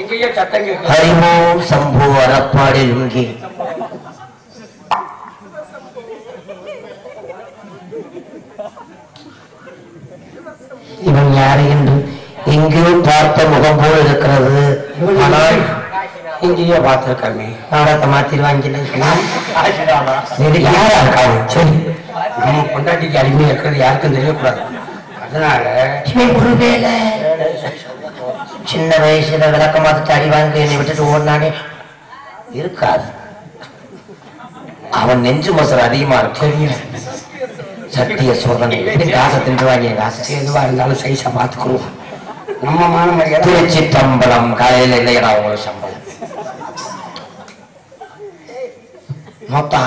எங்கேயோ சத்தம் கேட்குது. ஹரிமோ சம்பு அரப்பாடு லுங்கி இவன் யாரு என்று எங்கேயோ பார்த்த முகம் போல் இருக்கிறது. ஆனால் எங்கேயோ பார்த்துருக்காங்க நாடகத்தை மாத்திருவாங்க யாரா இருக்காங்க? சரி. நம்ம பொண்டாட்டிக்கு அடிமையா இருக்கிறது யாருக்கும் தெரியக்கூடாது. அதனால ஒருவேளை சின்ன வயசுல விளக்க மாத்திட்டு அடி வாங்கி என்னை விட்டுட்டு ஓடினானே? இருக்காது. அவன் நெஞ்சு மசல் அதிகமா இருக்கு. தெரியும். சத்திய சோதனை காசை தின்றுவாங்க? காசை எதுவா இருந்தாலும் சைஸா பார்த்துக்குருவோம் நம்ம மரியாதை திருச்சி தம்பலம் காலையில் இல்லையடா உங்களுக்கு சம்பளம். மொத்தா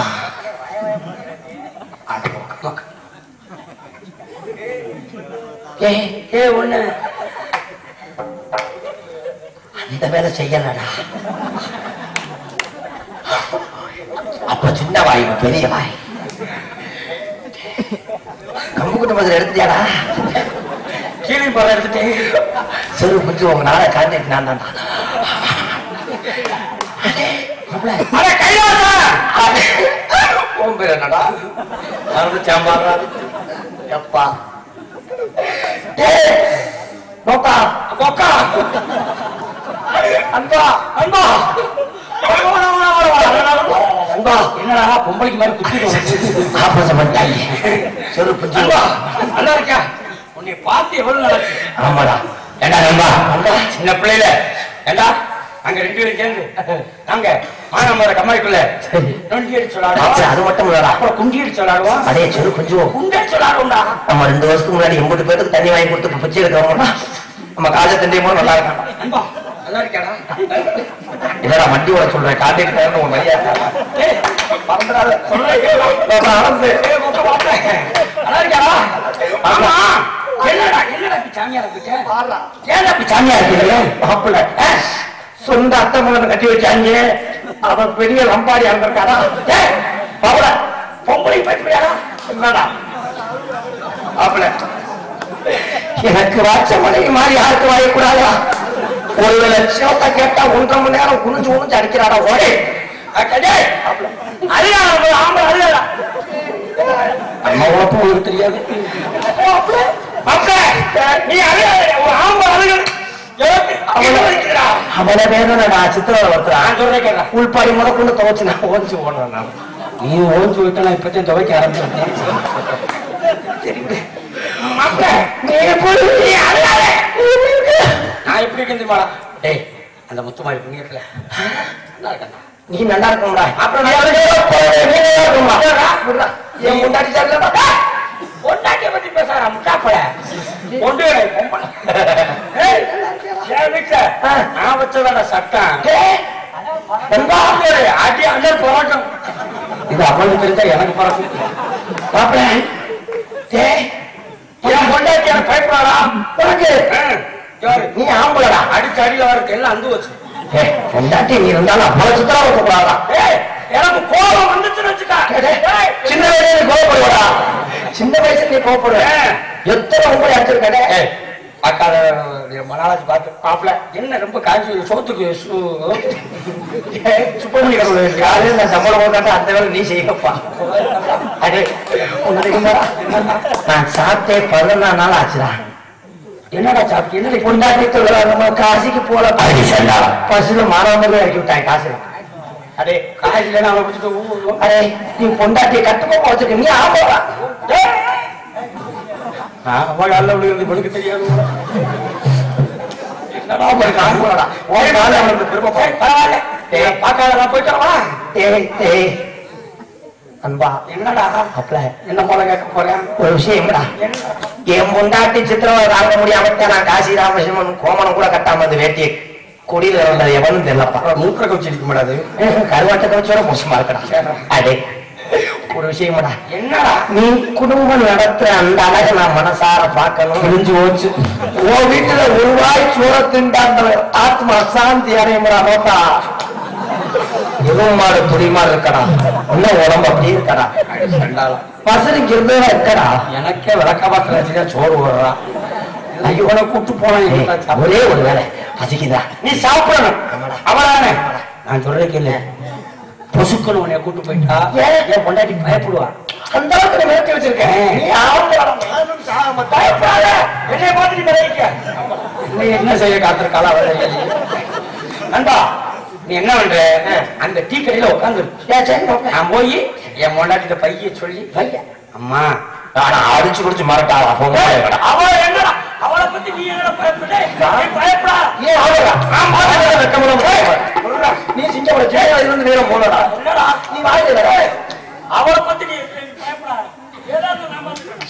ஏ ஒண்ணு. அந்த வேலை செய்யலடா. அப்ப சின்ன வாய் பெரிய வாய். கம்பு மதுரை எடுத்துட்டியாடா? கீழே போற எடுத்துட்டு. சிறு குஞ்சு உங்க நாளை காண்டாக்ட் நான் தான். என்னடா? மறந்து சாம்பாரா? எப்பா? டேய், நோக்கா கொக்கா அன்பா அன்பா. அன்பா என்னடா பொம்பளைக்கு மாதிரி குத்திட்டு ஆபரேஷன் பண்ணிட்டாங்க சிறு குஞ்சு அன்பா நல்லா இருக்கா? உன்னை பார்த்து எவ்வளவு நல்லா இருக்கு. ஆமாடா. ஏண்டா நண்பா அன்பா, சின்ன பிள்ளையில. ஏண்டா? அங்க ரெண்டு பேரும் சேர்ந்து. நாங்க மானாமர கம்மாய்க்குள்ள நொண்டி அடிச்சு விளாடுவோம் அது மட்டும் இல்லடா. அப்புறம் குண்டி அடிச்சு விளாடுவோம் அதே சிறு குஞ்சு குண்டி அடிச்சு விளாடுவோம்டா நம்ம ரெண்டு வருஷத்துக்கு முன்னாடி எண்பது பேருக்கு தண்ணி வாங்கி கொடுத்து பிச்சை எடுக்கிறோம்னா நம்ம காஜ தண்டி போது நல்லா இருக்கான். அன்பா. நல்லா இருக்காடா இல்லடா வண்டி ஓட சொல்றேன் காட்டிட்டு உன். நல்லா? ஆமா. என்னடா என்னடா சாமியார் இருக்கிட்ட? ஏன்டா இருக்கீங்க? மாப்பிள்ள. சொந்த அத்தை மகன் கட்டி வச்சாங்க. அவன் பெரிய லம்பாடி இருந்திருக்காரா ஏய், மாப்பிள்ள, பொம்பளைக்கு பயப்படுறியாடா? என்னடா? மாப்பிள்ள எனக்கு வாச்ச மனைவி மாதிரி யாருக்கு வாயக்கூடாதா ஒரு லட்சத்தை கேட்டா ஒன்றரை மணி நேரம் குனிஞ்சு குனிஞ்சு அடிக்கிறாடா? ஓடே. அழுகாத ஆம்பளை அழுகாதா. நம்ம உழப்பு உங்களுக்கு தெரியாது. மாப்பிள்ளை, மாப்பிள்ளை, நீ சித்திரவதை வருத்துறான் உள்பாடி முத கொண்டு துவச்சு நான் ஓடிச்சு போனேன் நான். நீ ஓஞ்சு விட்டு நான் இப்பத்தையும் துவைக்க ஆரம்பிச்சேன் தெரியுமே நான் எப்படி இருக்கேன் டேய் அந்த நல்லா இருக்கேன்டா. நீ நல்லா இருக்கும்டா அப்புறம் நீ நல்லா இருக்கும்டா. விட்றா. என் முன்னாடி சரியில்லைடா. பொண்டாட்டிய பத்தி பேசுறா முட்டாப்பட ஆ. நான் வச்சதான சட்டம். அடி அண்ணன் போராட்டம் இது அவளுக்கு தெரிஞ்சா எனக்கு பறக்கும் மாப்பிள்ளை. என் பொண்டாட்டி எனக்கு பயப்படாடா உனக்கு? நீ ஆம்பளடா. அடிச்சு அடியில வரக்கு எல்லாம் அந்து வச்சு. பொண்டாட்டி நீ இருந்தாலும் அவ்வளவு சுத்தரா வைக்க கூடாதா? எனக்கு கோபம் வந்துச்சுன்னு வச்சுக்கா. சின்ன வயசுல நீ கோவப்படுவடா சின்ன வயசுல நீ கோவப்படுவ ஏய். எத்தனை உங்களை அடிச்சிருக்கே ஏய், அக்கா மனாலாஜி பார்த்து பாப்பல என்ன ரொம்ப காய்ச்சி சோத்துக்கு சு- சுப்பிரமணிய கடவுள் யாரு நான் சம்பளம் போட்டாட்டா அந்த வேலை நீ செய்யப்பா. அடே உனக்கு? நான் சாப்பிட்டே பதினொன்னா நாள் ஆச்சுடா. என்னடா சாப்பிட்டு? என்ன பொண்டாட்டி தொழிலாளர் நம்ம காசிக்கு போல பழகி செல்லா. பஸ்ல மாறாமல் இறக்கி விட்டாங்க காசுல. அடே காய்ச்சல அவனை பிடிச்சிட்டு அரே நீ பொண்டாட்டியை கட்டுக்கோப்பா வச்சுக்க நீ ஆமாடா விழுந்து இவனுக்கு தெரியாது. என்னடா கால அவனுக்கு திரும்ப பரவாயில்ல. அன்பா என்னடா? அப்பல என்ன போல கேட்க போறேன் ஒரு விஷயம்டா என் பொண்டாட்டி சித்திரவதை தாங்க முடியாம நான் காசி ராமசிம்மன் கோமணம் கூட கட்டாம அந்த வேட்டியை கொடியில இருந்தது எவனும் தெரியலப்பா. மூக்கரை கவச்சு அடிக்க மாட்டாது. கருவாட்டை கவச்சோட மோசமா இருக்கடா. அடே ஒரு விஷயம்டா. என்னடா? நீ குடும்பம் நடத்துற அந்த அழகை நான் மனசார பார்க்கணும். புரிஞ்சு போச்சு. உன் வீட்டுல ஒரு ரூபாய் சூற ஆத்மா சாந்தி அடையும்டா நோக்கா எதுவும் மாடு இருக்கடா. இன்னும் உடம்பு அப்படியே இருக்கடா. பசனுக்கு இருந்தே இருக்கடா. எனக்கே விளக்க பாத்திரம் சோறு ஐயோ உனக்கு கூட்டு போனேன் ஒரே ஒரு வேலை. பசிக்குதா? நீ சாப்பிடணும். அவளானே. நான் சொல்றேன் கேளு. பொசுக்கணும் உன்னை கூட்டு போயிட்டா? என் பொண்டாட்டி பயப்படுவா? அந்த அளவுக்கு நான் நிறுத்தி வச்சிருக்கேன் என்னை பார்த்து நீ விளைவிக்க நீ என்ன செய்ய காத்திருக்காளா? நண்பா நீ என்ன பண்ற? அந்த டீ கடையில உட்காந்து நான் போய் என் பொண்டாட்டிட்ட பைய சொல்லி பையன். அம்மா அடிச்சு குடிச்சு மறக்காளா அவ என்னடா நீ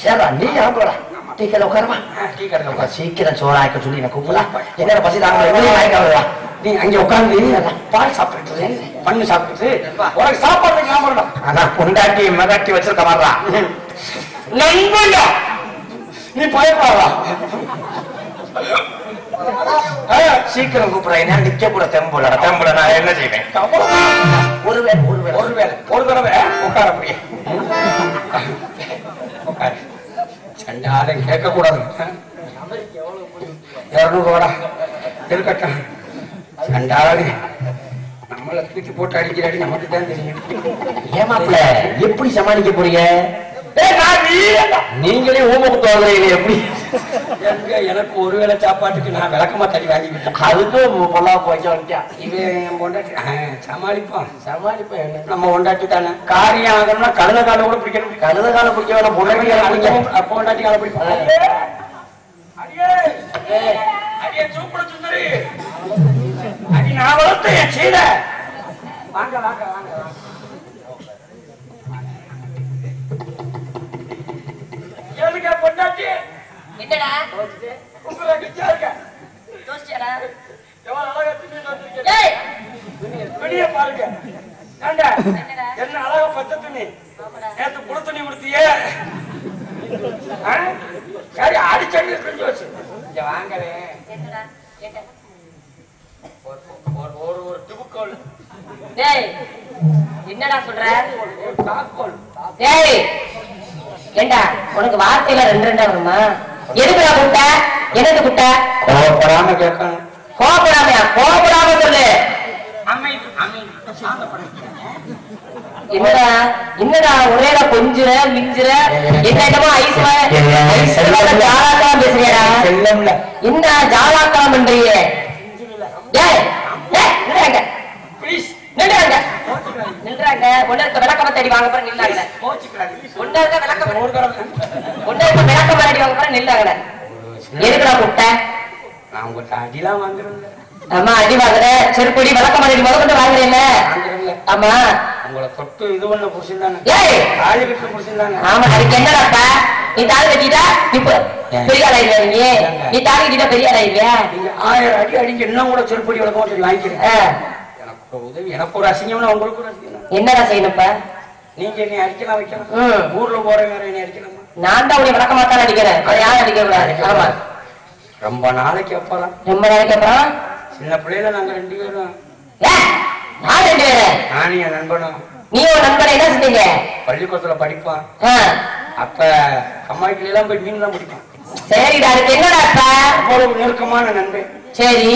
சரிடா நீ ஆம்பளடா டீக்கல உட்காரமா? டீ கடையில உட்கார். சீக்கிரம் சோறாக்க சொல்லி எனக்கு கூப்பிடா என்ன பசி தாங்க நீ அங்க உட்கார்ந்து பால் சாப்பிட்டு பண்ணு சாப்பிட்டு உனக்கு சாப்பாடு ஞாபகம் அதான் பொண்டாட்டி மிரட்டி வச்சிருக்க மாட்டா நண்பன்டா. நீ பயப்படாதா சீக்கிரம் கூப்பிடுறேன் என்ன நிக்க கூட தெம்புல தெம்புல நான் என்ன செய்வேன்? ஒரு வேலை ஒரு வேலை ஒரு வேலை ஒரு தடவை உட்கார உட்காரு. சண்டாலும் கேட்க கூடாது இருநூறு ரூபாடா இருக்கட்டும். சண்டாளி நம்மளை தூக்கி போட்டு அடிக்கிறாடி நமக்கு தான் தெரியும். ஏமாப்ல எப்படி சமாளிக்க போறீங்க. நீங்களே ஊம குத்து வாங்குறீங்க எப்படி? எங்க எனக்கு ஒரு வேளை சாப்பாட்டுக்கு நான் விளக்கமா தள்ளி வாங்கிக்கிட்டேன். அதுக்கும் பொல்லா போய்க்க வந்துட்டியா இவன் என் பொண்டாட்டி சமாளிப்பான். சமாளிப்பேன் என்ன? நம்ம பொண்டாட்டி தானே. காரியம் ஆகணும்னா கழுத கால கூட பிடிக்கணும். கழுத காலம் பிடிக்க வேணாம் பொண்டாட்டி காலம் பிடிக்க அப்போ பொண்டாட்டி கால பிடிப்பான் அடி நான் வளர்த்த என் சீல வாங்க வாங்க வாங்க. ஏனுங்க பொண்டாட்டி. என்னடா? உங்களை கிச்சா இருக்க. யோசிச்சாடா எவ்வளவு அழகா துணி ஏய்! வெளிய பாருங்க? என்ன அழகா பச்சை துணி? நேத்து புது துணி கொடுத்தியே? சரி அடிச்சடி செஞ்சு வச்சு. இங்க வாங்கவே ஒரு ஒரு ஒரு ஒரு டிபுக்கோல் டேய் என்னடா சொல்ற? ஒரு தாக்கோல். டேய்! ஏண்டா உனக்கு வார்த்தையில ரெண்டு ரெண்டா வருமா? எதுக்குடா குட்ட எனக்கு குட்ட கோபப்படாம கேட்கணும் கோபப்படாமையா கோபப்படாம சொல்லு. என்னடா என்னடா ஒரேடா கொஞ்சுற மிஞ்சுற என்ன என்னமோ ஐஸ் ஐஸ் ஜாலாக்கலாம் பேசுறியடா. செல்லம்ல என்ன ஜாலாக்கலாம் பண்றீங்க? டேய் டேய் நில்றாங்க ப்ளீஸ் நில்றாங்க நில்றாங்க ஒண்ணு இருக்க விளக்கமா தேடி வாங்க போற நில்லாங்க கோச்சிக்கிறாங்க ஒண்ணு இருக்க விளக்கம் ஒரு தடவை ஒண்ணு இருக்க விளக்கமா தேடி வாங்க போற நில்லாங்க எதுக்குடா கூப்பிட்ட நான் உங்கள்கிட்ட அடிலாம் வாங்குறேன்ல ஆமா அடி செருப்படி விளக்கமா தேடி முத கொண்டு வாங்குறேன்ல. வாங்குறேன்ல ஆமா உங்களை தொட்டு இது பண்ண ஏய்! தானே ஆமா அதுக்கு என்னடாப்பா நீ தாலி கட்டிட்டா? இப்ப பெரிய ஆளா நீ? நீ தாலி கட்டிட்டா பெரிய ஆளா இல்லையா? நீங்க ஆயிரம் அடி அடிங்க இன்னும் கூட செருப்படி விளக்கம் வாங்கிக்கிறேன். உதவி எனக்கு ஒரு அசிங்கம்னா உங்களுக்கு ஒரு அசிங்கம். என்னடா செய்யணும்ப்பா? நீங்க என்னை அடிக்கலாம் வைக்கலாம். ஊர்ல போற வேற என்னை அடிக்கலாமா? நான் தான் உன்னை விளக்கமா தான் அடிக்கிறேன். யாரும் அடிக்க கூடாது ஆமா. ரொம்ப நாளைக்கு அப்புறம். ரொம்ப நாளைக்கு அப்புறம்? சின்ன பிள்ளையில நாங்க ரெண்டு பேரும். நான் ரெண்டு பேரு? நானும் என் நண்பனும். நீ உன் நண்பனை என்ன செஞ்சீங்க? பள்ளிக்கூடத்துல படிப்பான் அப்ப கம்மாய்க்குள்ள எல்லாம் போய் மீன் தான் பிடிப்பான் சரிடா அதுக்கு என்னடாப்பா அவ்வளவு நெருக்கமான நண்பன். சரி.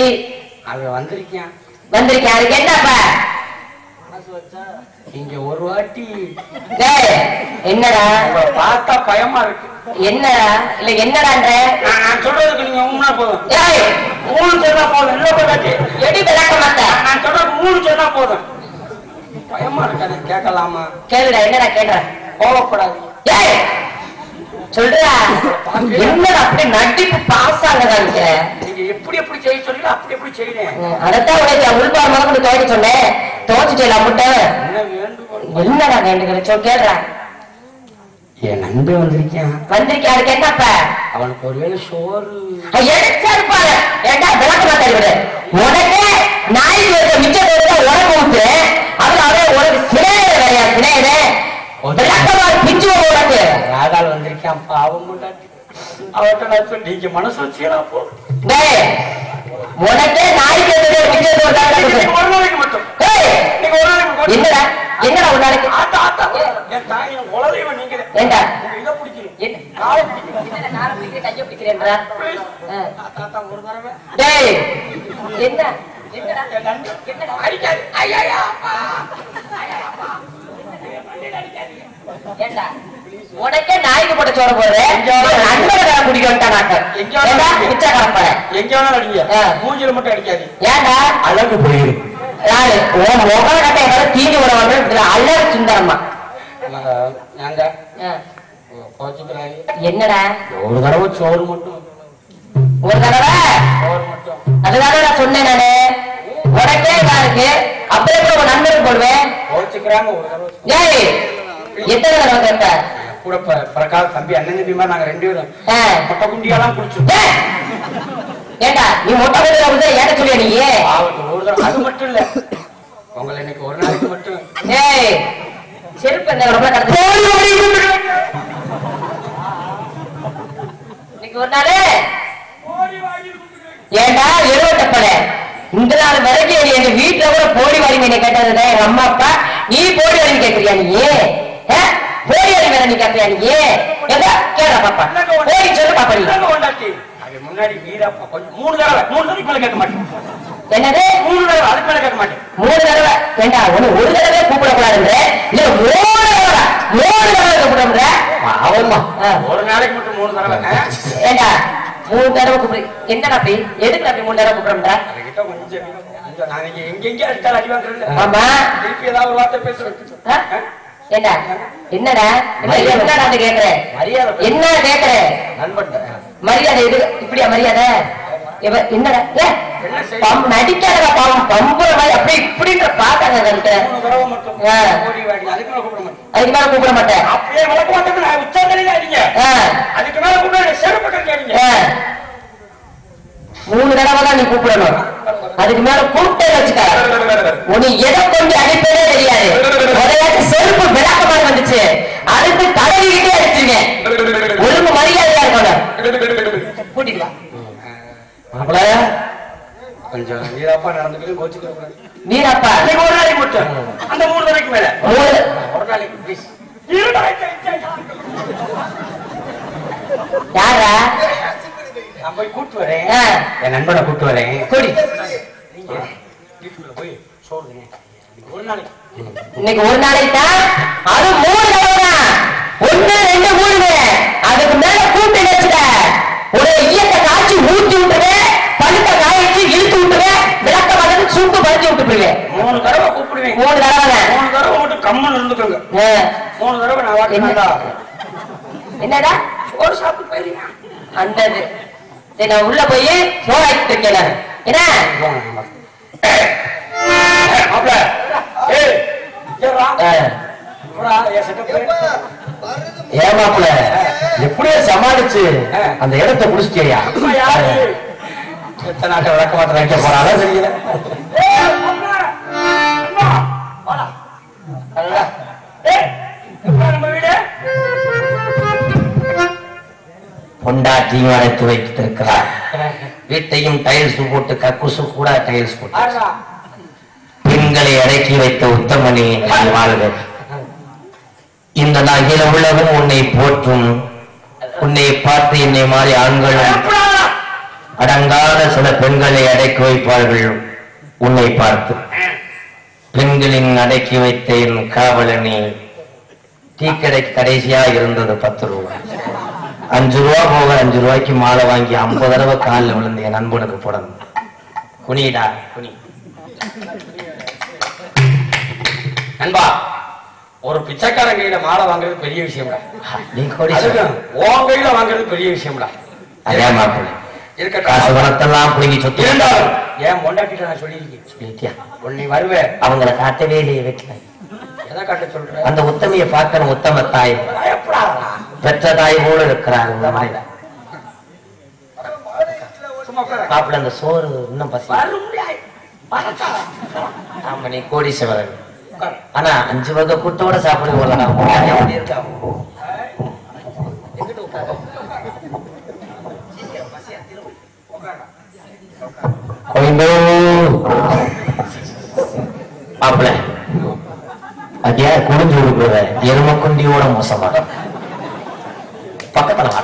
அவன் வந்திருக்கான் வந்திருக்கேன் அதுக்கு என்னப்பா? இங்க ஒரு வாட்டி. டேய், என்னடா? பார்த்தா பயமா இருக்கு. என்னடா? இல்ல என்னடான்ற? நான் சொல்றதுக்கு நீங்க ஊனா போதும். மூணு சொன்னா போதும். இல்ல போதாட்டி எடி விளக்க மாட்டேன் நான் சொல்றது மூணு சொன்னா போதும். பயமா இருக்கு அதை கேட்கலாமா? கேளுடா என்னடா கேக்குறேன் கோவப்படாது சொல்றா. என்னடா அப்படி நடிப்பு பாஸ் ஆகதா நிக்கிற நீங்க எப்படி எப்படி செய்ய சொல்லி அப்படி எப்படி செய்யறேன் அதத்தான் உனக்கு உள்பார் முதல்ல துவைக்க சொன்னேன். துவைச்சிட்டேன் முட்டை என்ன வேண்டுகோள்? என்னடா வேண்டுகிற சொல் கேடுறா என் நண்பன் வந்திருக்கான் வந்திருக்கேன் அதுக்கு என்னப்பா அவனுக்கு ஒருவேளை சோறு. எடுத்தா இருப்பாரு ஏண்டா விளக்க மாட்டாரு இவரு உனக்கே போட்டு உனக்கு ஊத்து அதுல அவன் உனக்கு சினையது கிடையாது சினையது விளக்கமா பிஞ்சு உனக்கு. ராதாள் வந்திருக்கான் பாவம் கொண்டாட்டி. அவட்ட நான் சொல்லி நீங்க மனசு வச்சீங்களா போ. டேய் உனக்கே ஒரு நாளைக்கு மட்டும். நீங்க ஒரு நாளைக்கு என்னடா? என்னடா ஒரு நாளைக்கு? ஆத்தா ஆத்தா. என் தாயின் உலகைவன் நீங்க ஏண்டா? இதை பிடிக்கணும் என்ன? காலை பிடிக்கணும் என்னடா காலை பிடிக்கிற கையை பிடிக்கிறேன்றா Please. டேய் என்ன? என்னடா? என்னடா? அடிக்காது. ஐயா ஏண்டா? உனக்கே நாய்க்கு போட்ட சோறு போடுறேன் நண்பர்களை குடிக்க குடிக்க. மிச்ச கலப்பற எங்க வேணாலும் அடிங்க. மூஞ்சில மட்டும் அடிக்காது ஏண்டா? அழகு போயிரு யாரு? உன் முகம் கட்டை விட வந்து சுந்தரம்மா. என்னடா? ஒரு தடவை சோறு மட்டும். ஒரு தடவை? சோறு மட்டும். அதுதானே நான் சொன்னேன் நானு. உனக்கே இருக்கு. எப்படி உன் நண்பருக்கு போடுவேன்? ஏய் எத்தனை தடவை கேட்ட கூட ப- பிரகாஷ் தம்பி அண்ணன் தம்பி மாதிரி நாங்க ரெண்டு பேரும். மொட்டை குண்டியெல்லாம் குடிச்சிருக்கோம் ஏண்டா நீ மொட்டை போட்டு வந்து ஏட்ட சொல்லியா நீ? ஒரு தடவை அது மட்டும் இல்ல. உங்களை இன்னைக்கு ஒரு நாளைக்கு மட்டும். ஏய் செருப்பு என்ன ரொம்ப கடத்து இன்னைக்கு ஒரு நாள். ஏண்டா எழுவட்டப்பட இந்த நாள் வரைக்கும் எங்க வீட்டுல கூட போடி வாரி மீனை கேட்டதுதான் எங்க அம்மா அப்பா நீ போடி வாரி கேட்கறியா நீ? வாரி மீனை நீ கேட்கறியா நீ? எங்க கேடா பாப்பா. போடி சொல்லு பாப்பா நீ. முன்னாடி வீரப்பா கொஞ்சம் மூணு தடவை மூணு தடவைக்கு மேல கேட்க மாட்டேன். என்னது? மூணு தடவை அதுக்கு மேல கேட்க மாட்டேன். மூணு தடவை? ஏண்டா ஒண்ணு ஒரு தடவை இல்ல மூணு தடவை. மூணு தடவை கூப்பிடுற ஒரு நாளைக்கு மட்டும் மூணு தடவை? ஏண்டா மூணு தடவை கூப்பிடு. என்னடா அப்படி? எதுக்கு அப்படி மூணு தடவை கூப்பிடுற அதுகிட்ட கொஞ்சம் எங்க எங்க அடிச்சாலும் அடி ஆமா. திருப்பி ஏதாவது வார்த்தை பேசுறேன். என்னடா? என்ன என்னடா அது கேக்குற. என்ன கேக்குற? மரியாதை எது? இப்படியா மரியாதை? என்னடா? பம் நடிக்காதடா பாவம் பம்புற மாதிரி அப்படி இப்படின்ற. ஓடி வாடி. அதுக்கு மேல கூப்பிட மாட்டேன். அப்படியே வளர்க்க மாட்டேன் அதுக்கு மேல கூப்பிட. மூணு தடவை தான் நீ கூப்பிடணும். அதுக்கு மேல கூப்பிட்டே வச்சுக்க. உனி எதை கொண்டு அடிப்பதே தெரியாது. உடையாட்டு செருப்பு விளக்கமாக வந்துச்சு. அதுக்கு தலைவிக்கிட்டே அடிச்சிருக்கேன் ஒழுங்கு மரியாதையா இருக்கணும். கூட்டிட்டு வா மாப்பிள கொஞ்சம் அன்னைக்கு ஒரு நாளைக்கு மட்டும் அந்த மூணு மேல. மூணு. ஒரு நாளைக்கு ப்ளீஸ் யாரா நான் போய் கூட்டு வரேன். ஆ. என் நண்பனை கூட்டு வரேன். கூடி. நீங்க வீட்டுக்குள்ள போய் சோறுங்க. ஒரு நாளைக்கு. இன்னைக்கு ஒரு நாளைக்கு தான் அது மூணு தடவை ஒண்ணு ரெண்டு மூணு அதுக்கு மேல வச்சுக்க? ஒரு ஈயத்தை காய்ச்சி ஊத்தி விட்டுருவேன் பழுத்த காய வச்சு இழுத்து விட்டுருவேன் விளக்க மாதிரி சுண்டு பறிச்சு விட்டுருவேன் மூணு தடவை கூப்பிடுவேன். மூணு தடவை. மூணு தடவை மட்டும் கம்மன் இருந்துக்கோங்க. மூணு தடவை நான் என்னடா? என்னடா? சோறு சாப்பிட்டு போயிருங்க அந்த நான் உள்ள போய் சோறாக்கிட்டு இருக்கேன். என்ன. ஏமாப்புல எப்படியோ சமாளிச்சு அந்த இடத்தை புடிச்சிட்டியா? எத்தனை நாட்டை விளக்க வைக்க போறாங்க தெரியல. பொண்டாட்டியும் அழைத்து வைத்திருக்கிறார். வீட்டையும் டைல்ஸ் போட்டு கக்குசு கூட டைல்ஸ் போட்டு. பெண்களை அடக்கி வைத்த உத்தமனே வாழ்க. இந்த நகில உலகம் உன்னை போற்றும் உன்னை பார்த்து என்னை மாதிரி ஆண்களும்? அடங்காத சில பெண்களை அடக்கி வைப்பார்கள். உன்னை பார்த்து. பெண்களின் அடக்கி வைத்த என் காவலனே டீ கடைக்கு கடைசியா இருந்தது பத்து ரூபாய். அஞ்சு ரூபா போக அஞ்சு ரூபாய்க்கு மாலை வாங்கி ஐம்பது தடவை காலில் விழுந்து என் நண்பனுக்கு போடணும். குனிடா குனி. நண்பா ஒரு பிச்சைக்காரன் கையில மாலை வாங்குறது பெரிய விஷயம்டா. நீ கோடி அதுக்கும் உன் கையில வாங்குறது பெரிய விஷயம்டா. அதே மாப்பிள்ளை. அவங்கள காட்டவே இல்லையே வீட்டுல. எதை காட்ட சொல்ற? அந்த உத்தமையை பார்க்கணும் உத்தம தாய். பயப்படாதடா. பெற்ற தாய் போல இருக்கிறார் இந்த மாதிரி சும்மா அந்த சோறு இன்னும் பசி ஆமா நீ கோடீஸ்வரன் ஆனா அஞ்சு வகை கூட்டோட சாப்பிட வரலாம் மாப்பிள்ள அடியா குடிஞ்சு கொடுக்குற எரும குண்டியோட மோசமா பக்கத்துல வா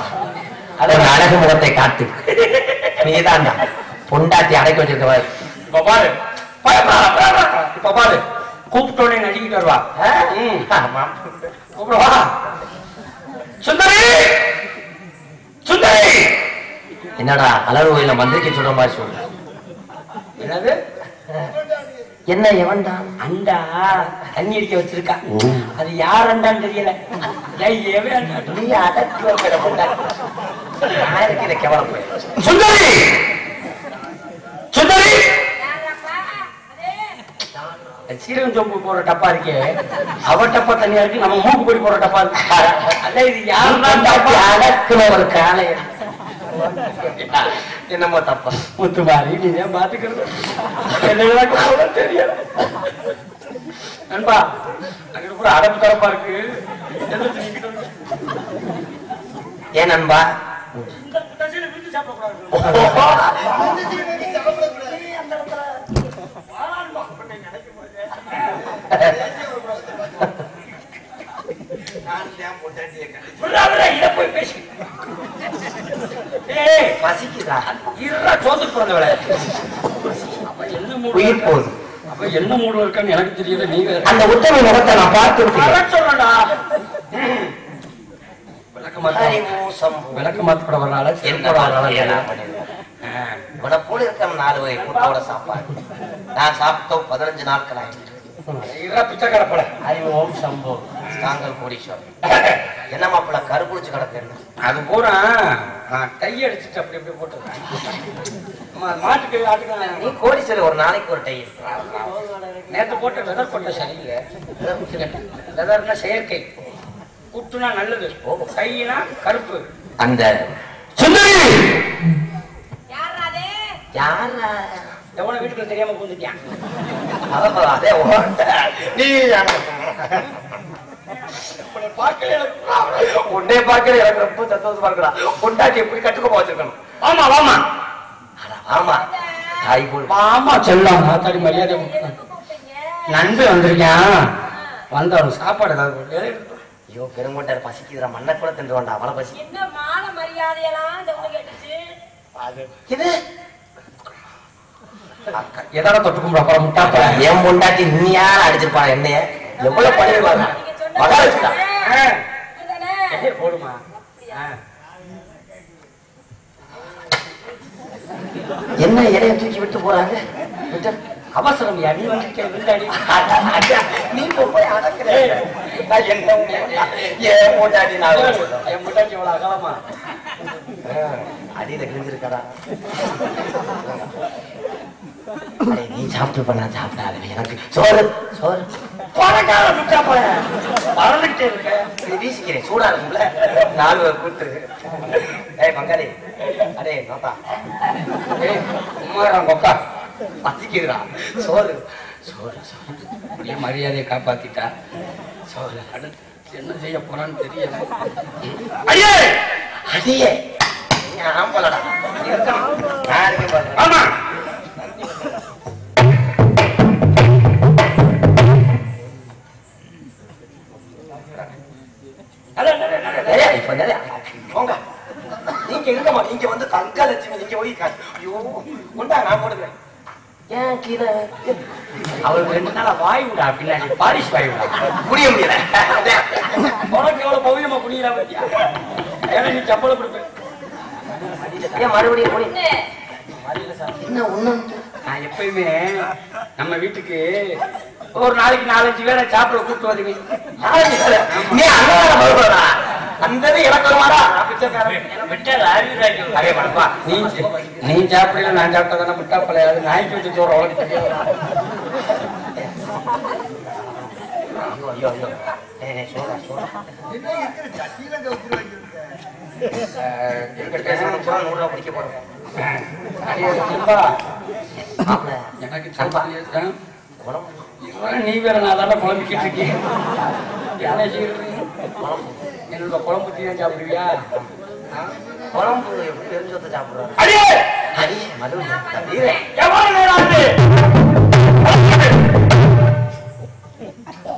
அது ஒரு அழகு முகத்தை காட்டு. நீதான்டா பொண்டாட்டி அடக்கி வச்சிருக்க பாரு. இப்ப பாரு. பயப்படாத, பயப்படாத. இப்ப பாரு. கூப்பிட்டோடனே நடிக்கிட்டு வருவா. ஆ? ம். ஆமா. கூப்பிடுவா சுந்தரி! சுந்தரி! என்னடா கலர் கோயில மந்திரிக்க சொல்ற மாதிரி சொல்லு என்னது? என்ன எவன்டா? அண்டா. தண்ணி அடிக்க வச்சிருக்கா. அது யார் அண்டான்னு தெரியல. டேய், எவன் அண்டா? நீ அடக்கி சுந்தரி! சுந்தரி! சீரகம் சொம்பு போற டப்பா இருக்கே அவ டப்பா தனியா இருக்கு நம்ம மூக்கு பொடி போற டப்பா இருக்கு. இது யார் பொண்டாட்டி அடக்குன ஒரு காலை என்னமோ தப்பா? முத்து மாறி நீ ஏன் பாத்துக்கிறது? என்ன தெரியல. நண்பா அங்கிட்டு கூட அடப்பு தரப்பா இருக்கு? ஏன் நண்பா? உயிர்? போகுது அப்ப என்ன மூடுல இருக்கான்னு எனக்கு தெரியல நீங்க அந்த உத்தமி முகத்தை நான் பார்த்து சொல்லடா. விளக்க மாத்த விளக்க மாத்தப்பட வரனால உன போல இருக்க நாலு வகை கூட்டோட சாப்பாடு. நான் சாப்பிட்டோம் பதினஞ்சு நாட்கள் ஆயிடுச்சு. ஓம் சம்போ தாங்கள் கோடீஸ்வரர். என்ன மாப்பிள்ள கருப்புடிச்சு கிடக்கு அது பூரா டை அடிச்சுட்டு அப்படி அப்படி போட்டு மாட்டுக்கு நீ ஆட்டுக்கு கோடீஸ்வரர் ஒரு நாளைக்கு ஒரு டை நேத்து போட்ட வெதர் கொண்ட சரியில்லை. வெதர்னா செயற்கை. குட்டுனா நல்லது. கையினா கருப்பு. அந்த சுந்தரி! யாரா எவன வீட்டுக்கு தெரியாம பூந்துட்டியான் அதான் அதே நீ உன்னே பார்க்கல எனக்கு ரொம்ப சந்தோஷமா பொண்டாட்டி எப்படி கட்டுக்க வச்சிருக்கணும்? ஆமா வாமா. ஆமா தாய் போல். ஆமா செல்லம். மாத்தாடி மரியாதை கொடுக்கணும். நண்பன் வந்திருக்கான் வந்தவன் சாப்பாடு ஏதாவது. ஐயோ பெருங்கொண்டார் பசிக்குதுடா. மண்ணை கூட தின்றுவான்டா. அவளை பசி என்ன மான மரியாதையெல்லாம் இந்த உனக்கு கேட்டுச்சு? இது அக்கா, எதாடா தொட்டு கும்பிட போற முட்டாப்ப என் பொண்டாட்டி நீ யார் அடிச்சிருப்பா என்னைய? எவ்வளவு மகா வச்சுட்டா? ஏய், போடுமா. என்ன இலைய தூக்கி விட்டு போறாங்க. அவசரம் அட, அட, நீ போய் அடக்குற. நான் என்ன? என் பொண்டாட்டி நான் வச்சுக்கிறேன். என் முட்டாச்சி இவ்வளவு அகலமா? ஆ, அடியில கிழிஞ்சிருக்கடா. அடே, நீ சாப்பிட்டு பண்ணா சாப்பிடாத. எனக்கு சோறு சோறு. பணக்கார இருக்க வீசிக்கிறேன் சூடா இருக்கும்ல. நாலு கூத்துருக்கு ஏய் பங்காளி. அடே நோத்தா ஏய், உம்மாடா கொக்கா பசிக்குதுடா சோறு. சோறு சோறு. அப்படியே மரியாதையை காப்பாத்திட்டா? சோறு. அடுத்து என்ன செய்ய போறான்னு தெரியல. அடியே! நீ ஆம்பளடா. இருக்கணும் நான் இருக்கேன் பாரு. ஆமா. அட, அட, அட, அட. நிறைய இப்ப நிறைய போங்க. நீங்க இருக்கமா நீங்க வந்து தங்கலட்சுமி நீங்க போய் ஐயோ உண்டா நான் போடுறேன் ஏன் கீழே? அவளுக்கு ரெண்டு நாளா வாய் விடா பின்னாடி பாரிஸ் வாய் விடா. புரிய முடியல. உனக்கு எவ்வளவு பவியமா புரியல பத்தியா? ஏன்னா நீ சம்பளம் கொடுப்பேன் ஏன் மறுபடியும் போய் என்ன? என்ன ஒண்ணு நான் எப்பயுமே நம்ம வீட்டுக்கு ஒரு நாளைக்கு நாலஞ்சு பேரை சாப்பிட கூப்பிட்டு வருவேன் நீ அங்க மறுபடா அந்த எனக்கு வருமாடா அரே படப்பா நீ நீ சாப்பிடல நான் சாப்பிட்டா தானே முட்டா பழையாது நாய்க்கு வச்சு சோறு மாப்பிள, எனக்கு நீ வேற நான் தானே குழம்பிக்கிட்டு இருக்கேன். செய்யறது குழம்பு தான் சாப்பிடுவியா? குழம்பு எப்படி தெரிஞ்சு சாப்பிடுறாரு அடியே! அடி மறுபடியும் வீரே எவ்வளவு நேரம் ஆகுது?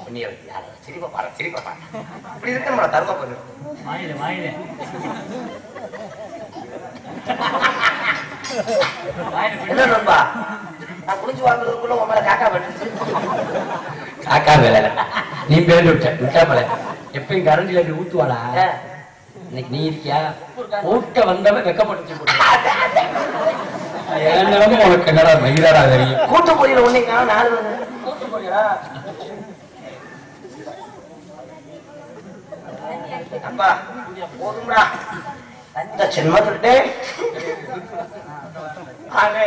புண்ணிய யார்? சிரிப்பா பாரு சிரிப்பா பாரு. இப்படி இருக்க நம்ம தர்ம பண்ணு. என்ன நண்பா நான் குளிச்சு வாங்குறதுக்குள்ள உன் மேல காக்கா காக்கா வேலை நீ பேர் விட்ட விட்டா போல. எப்பயும் கரண்டில இப்படி ஊத்துவாளா. இன்னைக்கு நீ இருக்கியா? ஊட்ட வந்தவன் வெக்கப்பட்டு என் நிலமும் உனக்கு என்னடா மகிழாரா தெரியும்? கூட்டு பொரியல ஒண்ணே காணோம், நாலு கூட்டு பொரியலா அப்பா போதும்டா. அந்த ஜென்மத்துட்டே ஆனே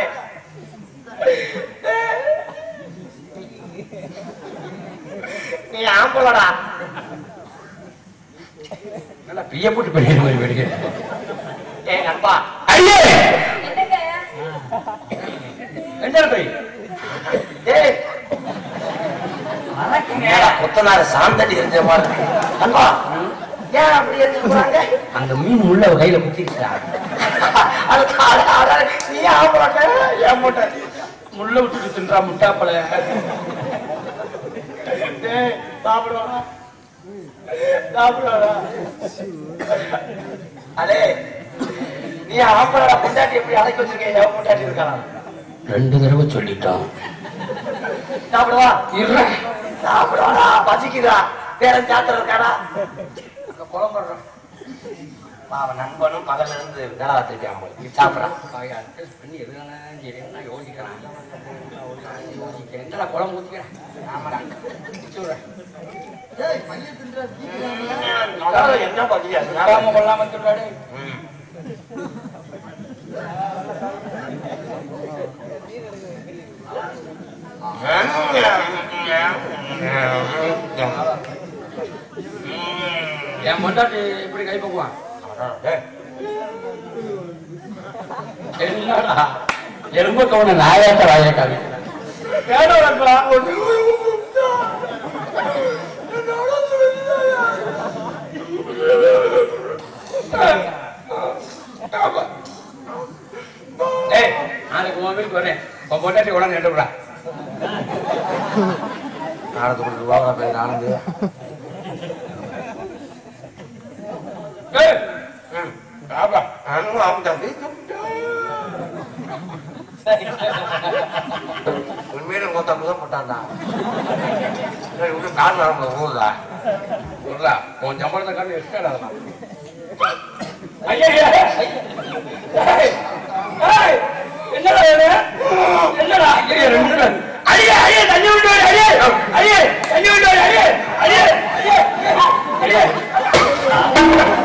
நீ ஆம்பளடா. நல்லா பிய போட்டு பெரிய மாதிரி பெரிய ஏங்க அப்பா ஐயே! என்னங்க என்ன போய் ஏய் கொத்தனார சாந்தடி இருந்த மாதிரி ஏன் அப்படி எடுத்துக்கிறாங்க அந்த மீன் முள்ள அவ கையில அட- நீ ஆம்பளை ஏன் போட்ட முள்ள விட்டுட்டு தின்றா முட்டாப்பல. டேய், அடே நீ ஆம்பளை பொண்டாட்டி எப்படி அழைக்க வச்சிருக்க என் பொண்டாட்டி இருக்கானா ரெண்டு தடவை சொல்லிட்டோம் சாப்பிடுவா இருடா. சாப்பிடுவாடா பசிக்குதா வேற சாத்திரம் இருக்காடா அங்க குழம்பு அவன் நண்பனும் பகல்ல இருந்து வேலை பார்த்துருக்கான். நீ சாப்பிடறான் பண்ணி எதுனாலும் சரி, யோசிக்கிறேன். யோசிக்கிறேன். என்னடா குழம்பு ஊத்திக்கிறேன்? ஆமாடா. என்ன கொல்லாம கொல்லாம வச்சுடுறாடே. என் பொண்டாட்டி இப்படி கை போக்குவான்? என்னடா? எலும்பு கவன நாயாட்ட வாய காமிக்கிறேன் ஏய் உன் பொண்டாட்டி உடனே எடுத்துடா நாளத்துக்கு ரூபா போய் நாலந்து ஏய்! ம், பாப்பா. உண்மையில நூத்தம்பது தான் போட்டான்டா. விட்டு கால் போகுதா? சொல்றா உன் சம்பளத்தை ஐயா என்னடா இது? என்னடா ஐயா ரெண்டு பேர் அடியே அடியே தண்ணி விட்டு வாடி, அடியே அடியே தண்ணி விட்டு வாடி, அடியே அடியே அடியே அடியே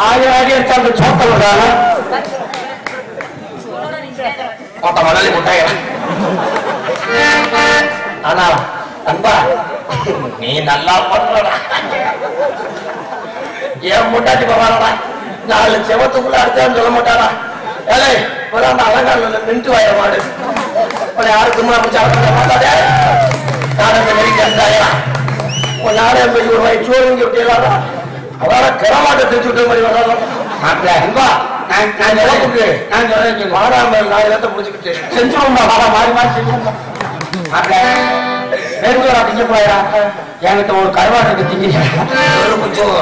ஆயிரம் அடி எடுத்து அந்த சோத்த விடுறாங்க கோட்டை மணலி அன்பா நீ நல்லா பண்றடா. என் முட்டாட்டி போவாரடா நாலு செவத்துக்குள்ள அடிச்சான்னு சொல்ல மாட்டாரா ஏலே ஒரு அந்த அலங்காரில் நின்று வாய மாடு. அப்புறம் யாருக்குமா அப்படி சாப்பிட நான் அந்த உன் நாளே போய் ஒரு வாய் சோறு இங்கே அவரால கிரமாட்ட தெரிச்சு விட்ட மாதிரி வராதா மாப்பிள்ள அன்பா நான் நான் நான் சொல்றேன் மாறாமல் நான் இடத்த முடிச்சுக்கிட்டு செஞ்சுருந்தா மாறா மாறி மாறி செஞ்சுருந்தா நெருங்குறா திங்க போயா என்கிட்ட ஒரு கருவாட்டுக்கு திங்க. கொஞ்சம்